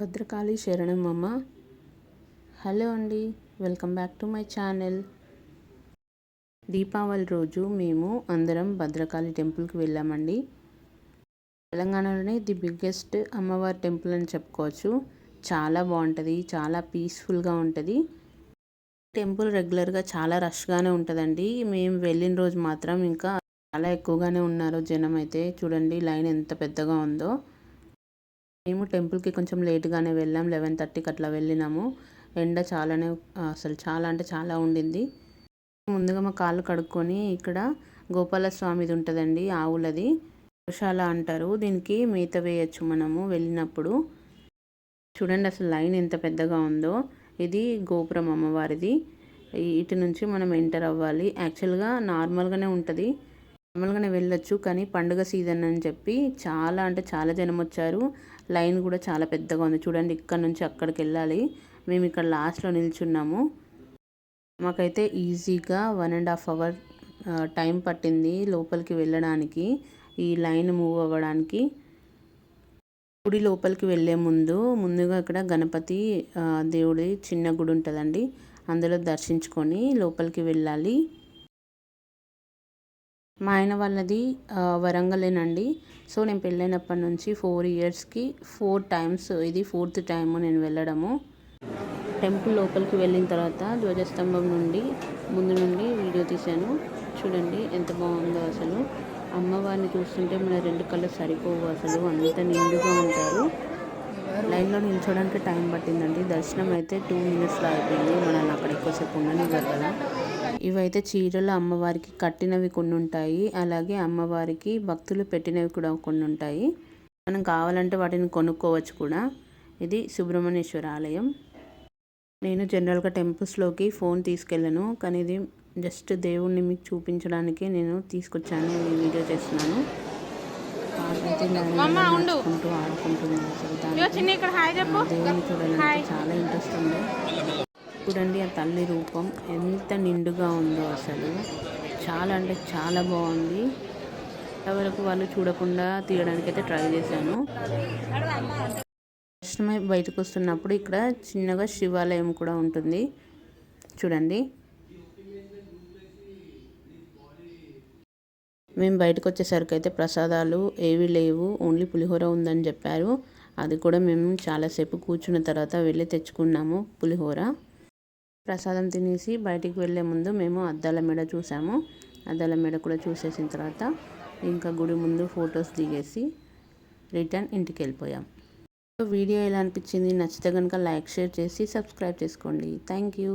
భద్రకాళి శరణం అమ్మ. హలో అండి welcome back to my channel. Deepavali రోజు మేము అందరం భద్రకాళి టెంపుల్కి వెళ్ళామండి. తెలంగాణలోనే ది బిగ్గెస్ట్ అమ్మవారి టెంపుల్ అని చెప్పుకోవచ్చు. చాలా బాగుంటుంది చాలా పీస్ఫుల్గా ఉంటుంది. టెంపుల్ రెగ్యులర్గా చాలా రష్గానే ఉంటుందండి. మేము వెళ్ళిన రోజు మాత్రం ఇంకా చాలా ఎక్కువగానే ఉన్నారు జనం అయితే. చూడండి లైన్ ఎంత పెద్దగా ఉందో. మేము టెంపుల్కి కొంచెం లేట్గానే వెళ్ళాం. లెవెన్ థర్టీకి అట్లా వెళ్ళినాము. ఎండ చాలానే అసలు చాలా అంటే చాలా ఉండింది. ముందుగా మా కాళ్ళు కడుక్కొని ఇక్కడ గోపాలస్వామిది ఉంటుందండి ఆవులది. గోశాల అంటారు. దీనికి మేత వేయచ్చు మనము వెళ్ళినప్పుడు. చూడండి అసలు లైన్ ఎంత పెద్దగా ఉందో. ఇది గోపురం అమ్మవారిది. ఇటు నుంచి మనం ఎంటర్ అవ్వాలి. యాక్చువల్గా నార్మల్గానే ఉంటుంది. నార్మల్గానే వెళ్ళొచ్చు కానీ పండుగ సీజన్ అని చెప్పి చాలా అంటే చాలా జనం వచ్చారు. లైన్ కూడా చాలా పెద్దగా ఉంది. చూడండి ఇక్కడ నుంచి అక్కడికి వెళ్ళాలి. మేము ఇక్కడ లాస్ట్లో నిల్చున్నాము. మాకైతే ఈజీగా one and half hour time పట్టింది లోపలికి వెళ్ళడానికి ఈ లైన్ మూవ్ అవ్వడానికి. గుడి లోపలికి వెళ్ళే ముందు ముందుగా ఇక్కడ గణపతి దేవుడి చిన్న గుడి ఉంటుందండి. అందులో దర్శించుకొని లోపలికి వెళ్ళాలి. మా ఆయన వాళ్ళది వరంగలేనండి. సో నేను పెళ్ళైనప్పటి నుంచి ఫోర్ ఇయర్స్కి ఫోర్ టైమ్స్ ఇది ఫోర్త్ టైం నేను వెళ్ళడము. టెంపుల్ లోపలికి వెళ్ళిన తర్వాత ధ్వజస్తంభం నుండి ముందు నుండి వీడియో తీశాను. చూడండి ఎంత బాగుందో అసలు. అమ్మవారిని చూస్తుంటే మన రెండు కళ్ళు సరిపోవు అసలు. అంత నిండుగా ఉంటారు. లైన్లో నిల్చోడానికి టైం పట్టిందండి. దర్శనం అయితే టూ మినిట్స్లో అయిపోయింది. మనల్ని అక్కడ ఎక్కువసేపు ఉండనివ్వరు కదా. ఇవైతే చీరలు అమ్మవారికి కట్టినవి కొన్ని ఉంటాయి. అలాగే అమ్మవారికి భక్తులు పెట్టినవి కూడా కొన్ని ఉంటాయి. మనం కావాలంటే వాటిని కొనుక్కోవచ్చు కూడా. ఇది సుబ్రహ్మణ్యేశ్వర ఆలయం. నేను జనరల్గా టెంపుల్స్లోకి ఫోన్ తీసుకెళ్ళను. కానీ ఇది జస్ట్ దేవుణ్ణి మీకు చూపించడానికి నేను తీసుకొచ్చాను. ఈ వీడియో చేస్తున్నాను. ఆడుకుంటూ ఆడుకుంటుంది దేవుని చూడాలంటే చాలా ఇంట్రెస్ట్ ఉంది. చూడండి ఆ తల్లి రూపం ఎంత నిండుగా ఉందో అసలు. చాలా అంటే చాలా బాగుంది. వరకు వాళ్ళు చూడకుండా తీయడానికి అయితే ట్రై చేశాను. దర్శనమై బయటకు వస్తున్నప్పుడు ఇక్కడ చిన్నగా శివాలయం కూడా ఉంటుంది. చూడండి. మేము బయటకు వచ్చేసరికి అయితే ప్రసాదాలు ఏవి లేవు. ఓన్లీ పులిహోర ఉందని చెప్పారు. అది కూడా మేము చాలాసేపు కూర్చున్న తర్వాత వెళ్ళి తెచ్చుకున్నాము పులిహోర. ప్రసాదం తినేసి బయటికి వెళ్ళే ముందు మేము అద్దాల మెడ చూసాము. అద్దాల మెడ కూడా చూసేసిన తర్వాత ఇంకా గుడి ముందు ఫొటోస్ దిగేసి రిటర్న్ ఇంటికి వెళ్ళిపోయాం. వీడియో ఎలా అనిపించింది? నచ్చితే కనుక లైక్ షేర్ చేసి సబ్స్క్రైబ్ చేసుకోండి. Thank you.